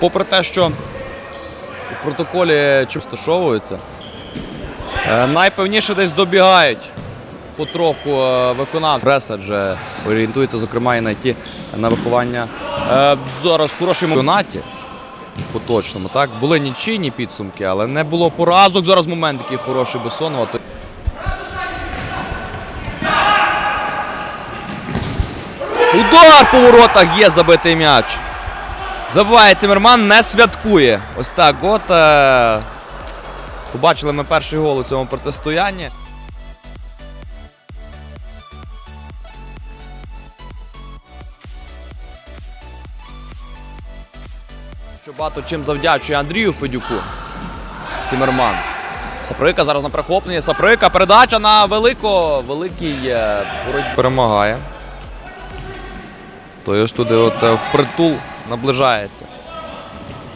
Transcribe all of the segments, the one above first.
попри те, що у протоколі чи розташовуються, е, найпевніше десь добігають потроху е, виконав. Преса вже орієнтується, зокрема, і на ті на виховання. Е, Зараз в хорошому чемпіонаті. Поточному, так? Були нічийні підсумки, але не було поразок. Зараз момент такий хороший Бесонова. То- Удар по воротах є забитий м'яч. Забиває Цимерман, не святкує. Ось так. От е... побачили ми перший гол у цьому протистоянні. Що багато чим завдячує Андрію Федюку. Цимерман. Саприка зараз на перехопленні. Саприка. Передача на велико. Великий е, перемагає. Той ось туди от е, впритул наближається.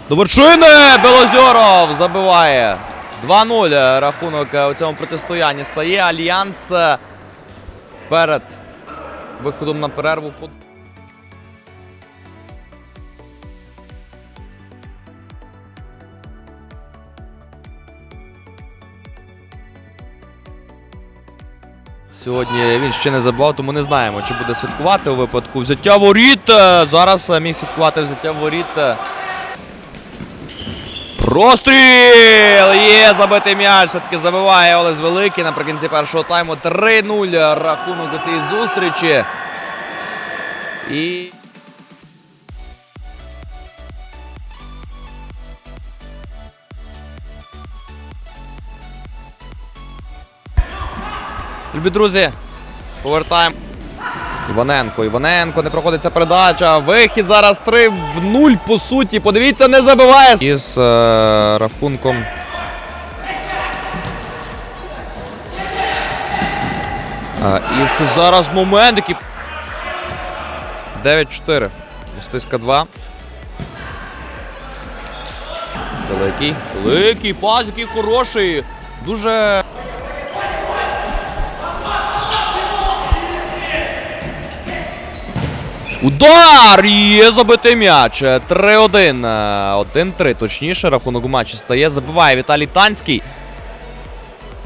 До вершини Белозьоров забиває. 2-0 рахунок у цьому протистоянні стає. Альянс перед виходом на перерву. Сьогодні він ще не забував, тому не знаємо, чи буде святкувати у випадку взяття воріт. Зараз міг святкувати взяття воріт. Простріл! Є забитий м'яч. Все-таки забиває Олес Великий наприкінці першого тайму. 3-0 рахунок у цій зустрічі. І. Любі друзі, повертаємо. Іваненко, Іваненко, не проходиться передача. Вихід зараз 3 в 0 по суті. Подивіться, не забиває. Із е, рахунком. Е, із зараз момент, який. 9-4. Стиска 2. Великий. Великий пас, який хороший. Дуже. Удар! Є забитий м'яч. 3-1. Е, 1-3, точніше, рахунок у матчі стає. Забиває Віталій Танський.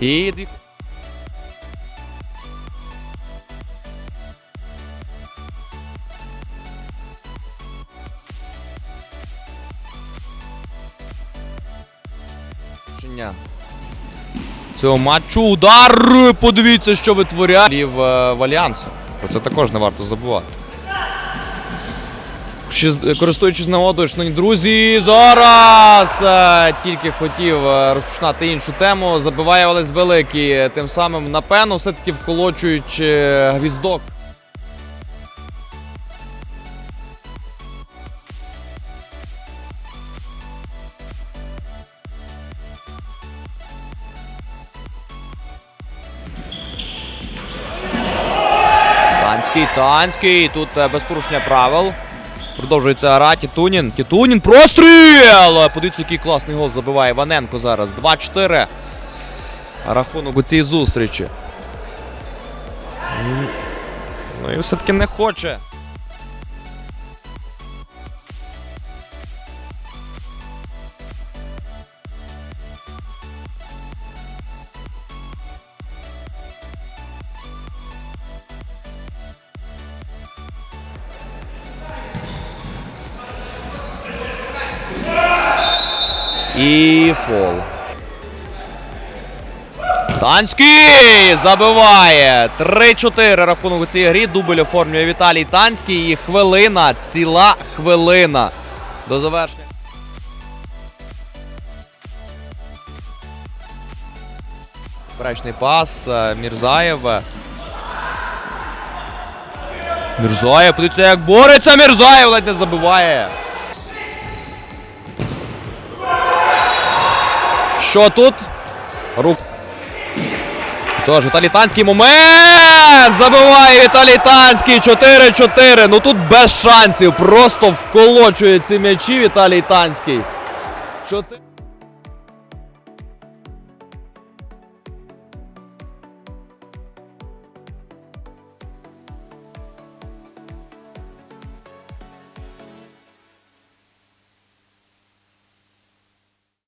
І дві. Цього матчу удар! Подивіться, що витворяє в, е, в Альянсу. Про це також не варто забувати. З- Користуючись нагодою, шановні друзі, зараз е, тільки хотів е, розпочинати іншу тему. Забиває Олесь Великий. е, Тим самим, напевно, все-таки вколочуючи е, гвіздок. Танський, Танський. Тут е, без порушення правил. Продовжується гра. Тітунін. Тітунін. Простріл! Подивіться, який класний гол забиває Ваненко зараз. 2-4. Рахунок у цій зустрічі. Ну і все-таки не хоче. І фол. Танський забиває 3-4 рахунок у цій грі. Дубль оформлює Віталій Танський. І хвилина, ціла хвилина. До завершення. Поперечний пас. е, Мірзаєв. Мірзаєв, подивіться, як бореться. Мірзаєв ледь не забиває. Що тут? Рук. Тож, Віталій Танський момент! Забиває Віталій Танський 4-4. Ну тут без шансів. Просто вколочує ці м'ячі Віталій Танський. Чотири.